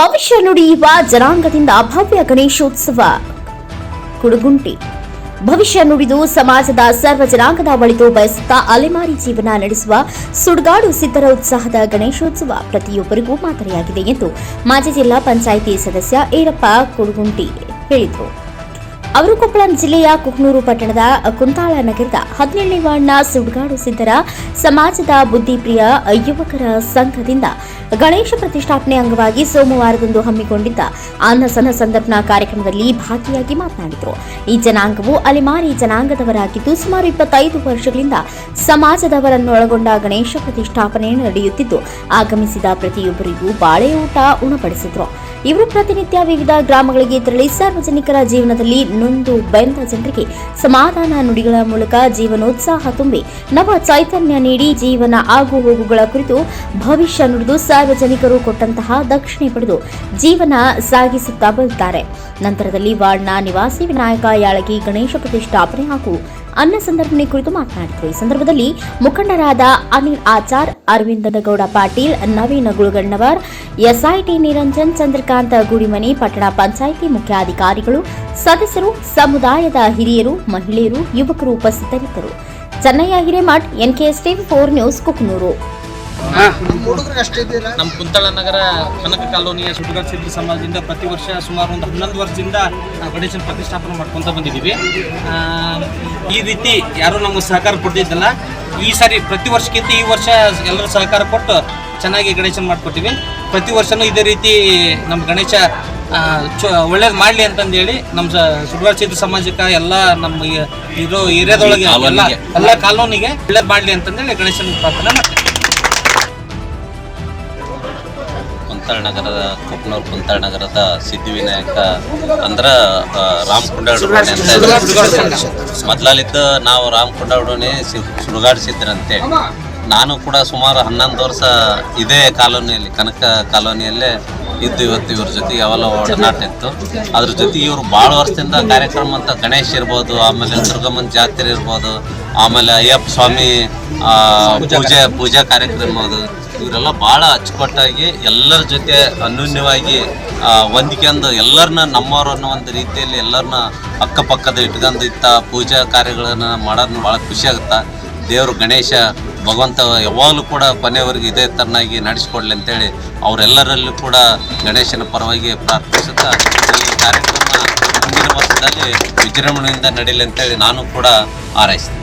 ಭವಿಷ್ಯ ನುಡಿಯುವ ಜನಾಂಗದಿಂದ ಭವ್ಯ ಗಣೇಶೋತ್ಸವ. ಕುಡುಗುಂಟಿ. ಭವಿಷ್ಯ ನುಡಿದು ಸಮಾಜದ ಸರ್ವ ಜನಾಂಗದ ಒಳಿತು ಬಯಸುತ್ತಾ ಅಲೆಮಾರಿ ಜೀವನ ನಡೆಸುವ ಸುಡ್ಗಾಡು ಸಿದ್ಧರ ಉತ್ಸಾಹದ ಗಣೇಶೋತ್ಸವ ಪ್ರತಿಯೊಬ್ಬರಿಗೂ ಮಾದರಿಯಾಗಿದೆ ಎಂದು ಮಾಜಿ ಜಿಲ್ಲಾ ಪಂಚಾಯಿತಿ ಸದಸ್ಯ ಈರಪ್ಪ ಕುಡುಗುಂಟಿ ಹೇಳಿದರು. ಅವರು ಕೊಪ್ಪಳ ಜಿಲ್ಲೆಯ ಕುಕ್ನೂರು ಪಟ್ಟಣದ ಕುಂತಾಳ ನಗರದ ಹದಿನೇಳನೇ ವಾರ್ಡ್ನ ಸುಡ್ಗಾಡು ಸಿದ್ದರ ಸಮಾಜದ ಬುದ್ಧಿಪ್ರಿಯ ಯುವಕರ ಸಂಘದಿಂದ ಗಣೇಶ ಪ್ರತಿಷ್ಠಾಪನೆ ಅಂಗವಾಗಿ ಸೋಮವಾರದಂದು ಹಮ್ಮಿಕೊಂಡಿದ್ದ ಅನ್ನಸನ ಸಂದರ್ಭನ ಕಾರ್ಯಕ್ರಮದಲ್ಲಿ ಭಾಗಿಯಾಗಿ ಮಾತನಾಡಿದರು. ಈ ಜನಾಂಗವು ಅಲೆಮಾರಿ ಜನಾಂಗದವರಾಗಿದ್ದು ಸುಮಾರು ಇಪ್ಪತ್ತೈದು ವರ್ಷಗಳಿಂದ ಸಮಾಜದವರನ್ನೊಳಗೊಂಡ ಗಣೇಶ ಪ್ರತಿಷ್ಠಾಪನೆ ನಡೆಯುತ್ತಿದ್ದು, ಆಗಮಿಸಿದ ಪ್ರತಿಯೊಬ್ಬರಿಗೂ ಬಾಳೆ ಊಟ ಉಣಪಡಿಸಿದರು ಇವರು ಪ್ರತಿನಿತ್ಯ ವಿವಿಧ ಗ್ರಾಮಗಳಿಗೆ ತೆರಳಿ ಸಾರ್ವಜನಿಕರ ಜೀವನದಲ್ಲಿ ನೊಂದು ಬೆಂದ ಜನರಿಗೆ ಸಮಾಧಾನ ನುಡಿಗಳ ಮೂಲಕ ಜೀವನೋತ್ಸಾಹ ತುಂಬಿ ನವ ಚೈತನ್ಯ ನೀಡಿ ಜೀವನ ಆಗು ಹೋಗುಗಳ ಕುರಿತು ಭವಿಷ್ಯ ನುಡಿದು ಸಾರ್ವಜನಿಕರು ಕೊಟ್ಟಂತಹ ದಕ್ಷಿಣೆ ಪಡೆದು ಜೀವನ ಸಾಗಿಸುತ್ತಾ ಬರುತ್ತಾರೆ. ನಂತರದಲ್ಲಿ ವಾರ್ಡ್ನ ನಿವಾಸಿ ವಿನಾಯಕ ಯಾಳಗಿ ಗಣೇಶ ಪ್ರತಿಷ್ಠಾಪನೆ ಹಾಗೂ ಅನ್ನ ಸಂದರ್ಭನೆ ಕುರಿತು ಮಾತನಾಡಿದರು. ಈ ಸಂದರ್ಭದಲ್ಲಿ ಮುಖಂಡರಾದ ಅನಿಲ್ ಆಚಾರ್ ಅರವಿಂದನಗೌಡ ಪಾಟೀಲ್, ನವೀನ ಗುಳಗಣ್ಣವರ್ ಎಸ್ಐಟಿ ನಿರಂಜನ್, ಚಂದ್ರಕಾಂತ ಗುಡಿಮನಿ, ಪಟ್ಟಣ ಪಂಚಾಯಿತಿ ಮುಖ್ಯಾಧಿಕಾರಿಗಳು, ಸದಸ್ಯರು, ಸಮುದಾಯದ ಹಿರಿಯರು, ಮಹಿಳೆಯರು, ಯುವಕರು ಉಪಸ್ಥಿತರಿದ್ದರು. Chennaiah Hiremath, NKS four news, Kuknur. ನಮ್ಮ ಕುಂತಳ ನಗರ ಕನಕ ಕಾಲೋನಿಯ ಸುಡುಗಾಡ್ ಸಿದ್ಧ ಸಮಾಜದಿಂದ ಪ್ರತಿ ವರ್ಷ ಸುಮಾರು ಒಂದು ಹನ್ನೊಂದು ವರ್ಷದಿಂದ ನಾವು ಗಣೇಶನ ಪ್ರತಿಷ್ಠಾಪನೆ ಮಾಡ್ಕೊತ ಬಂದಿದ್ದೀವಿ. ಆ, ಈ ರೀತಿ ಯಾರೂ ನಮಗೆ ಸಹಕಾರ ಕೊಡ್ತಿದ್ದಲ್ಲ ಈ ಸಾರಿ ಪ್ರತಿ ವರ್ಷಕ್ಕಿಂತ ಈ ವರ್ಷ ಎಲ್ಲರೂ ಸಹಕಾರ ಕೊಟ್ಟು ಚೆನ್ನಾಗಿ ಗಣೇಶನ ಮಾಡ್ಕೊತೀವಿ ಪ್ರತಿ ವರ್ಷನೂ ಇದೇ ರೀತಿ ನಮ್ಮ ಗಣೇಶ ಒಳ್ಳೇದು ಮಾಡಲಿ ಅಂತಂದೇಳಿ ನಮ್ಮ ಸುಡುಗಾಡ್ ಸಿದ್ಧ ಸಮಾಜಕ್ಕೆ ಎಲ್ಲ ನಮ್ಮ ಇರೋ ಏರಿಯಾದೊಳಗೆ ಎಲ್ಲ ಎಲ್ಲ ಕಾಲೋನಿಗೆ ಒಳ್ಳೇದು ಮಾಡಲಿ ಅಂತಂದೇಳಿ ಗಣೇಶನ ಪ್ರಾರ್ಥನೆ ಮಾಡ್ತೀವಿ. ಕುಂತಾಳ ನಗರದ ಕುಕ್ನೂರ್ ಕುಂತಾಳ ನಗರದ ಸಿದ್ಧಿವಿನಾಯಕ ಅಂದ್ರ ರಾಮ್ ಕುಂಡಾಡೋಣೆ ಅಂತ ಇದೆ. ಮೊದ್ಲಲ್ಲಿದ್ದ ನಾವು ರಾಮ್ ಕುಂಡಾಡೋಣೆ ಸುಡುಗಾಡ್ ಸಿದ್ಧರಂತೇಳಿ ನಾನು ಕೂಡ ಸುಮಾರು ಹನ್ನೊಂದು ವರ್ಷ ಇದೇ ಕಾಲೋನಿಯಲ್ಲಿ ಕನಕ ಕಾಲೋನಿಯಲ್ಲೇ ಇದ್ದು ಇವತ್ತು ಇವ್ರ ಜೊತೆ ಯಾವೆಲ್ಲ ಒಡನಾಟ ಇತ್ತು. ಅದ್ರ ಜೊತೆ ಇವರು ಭಾಳ ವರ್ಷದಿಂದ ಕಾರ್ಯಕ್ರಮ ಅಂತ ಗಣೇಶ್ ಇರ್ಬೋದು ಆಮೇಲೆ ದುರ್ಗಮ್ಮನ ಜಾತ್ರೆ ಇರ್ಬೋದು ಆಮೇಲೆ ಅಯ್ಯಪ್ಪ ಸ್ವಾಮಿ ಪೂಜೆ ಪೂಜಾ ಕಾರ್ಯಕ್ರಮ ಅದು. ಇವರೆಲ್ಲ ಭಾಳ ಅಚ್ಚುಕಟ್ಟಾಗಿ ಎಲ್ಲರ ಜೊತೆ ಅನ್ಯೂನ್ಯವಾಗಿ ಹೊಂದಿಕೊಂಡು ಎಲ್ಲರನ್ನ ನಮ್ಮವ್ರು ಅನ್ನೋ ಒಂದು ರೀತಿಯಲ್ಲಿ ಎಲ್ಲರನ್ನ ಅಕ್ಕಪಕ್ಕದ ಇಟ್ಕೊಂಡು ಇತ್ತ ಪೂಜಾ ಕಾರ್ಯಗಳನ್ನು ಮಾಡೋದನ್ನ ಭಾಳ ಖುಷಿ ಆಗುತ್ತೆ? ದೇವರು ಗಣೇಶ, ಭಗವಂತ ಯಾವಾಗಲೂ ಕೂಡ ಕೊನೆಯವರೆಗೆ ಇದೇ ತರನಾಗಿ ನಡೆಸ್ಕೊಡ್ಲಿ ಅಂತೇಳಿ ಅವರೆಲ್ಲರಲ್ಲೂ ಕೂಡ ಗಣೇಶನ ಪರವಾಗಿ ಪ್ರಾರ್ಥಿಸುತ್ತಾ ಈ ಕಾರ್ಯಕ್ರಮ ಮುಂದಿನ ವರ್ಷದಲ್ಲಿ ವಿಜೃಂಭಣೆಯಿಂದ ನಡೀಲಿ ಅಂತೇಳಿ ನಾನು ಕೂಡ ಹಾರೈಸ್ತೀನಿ.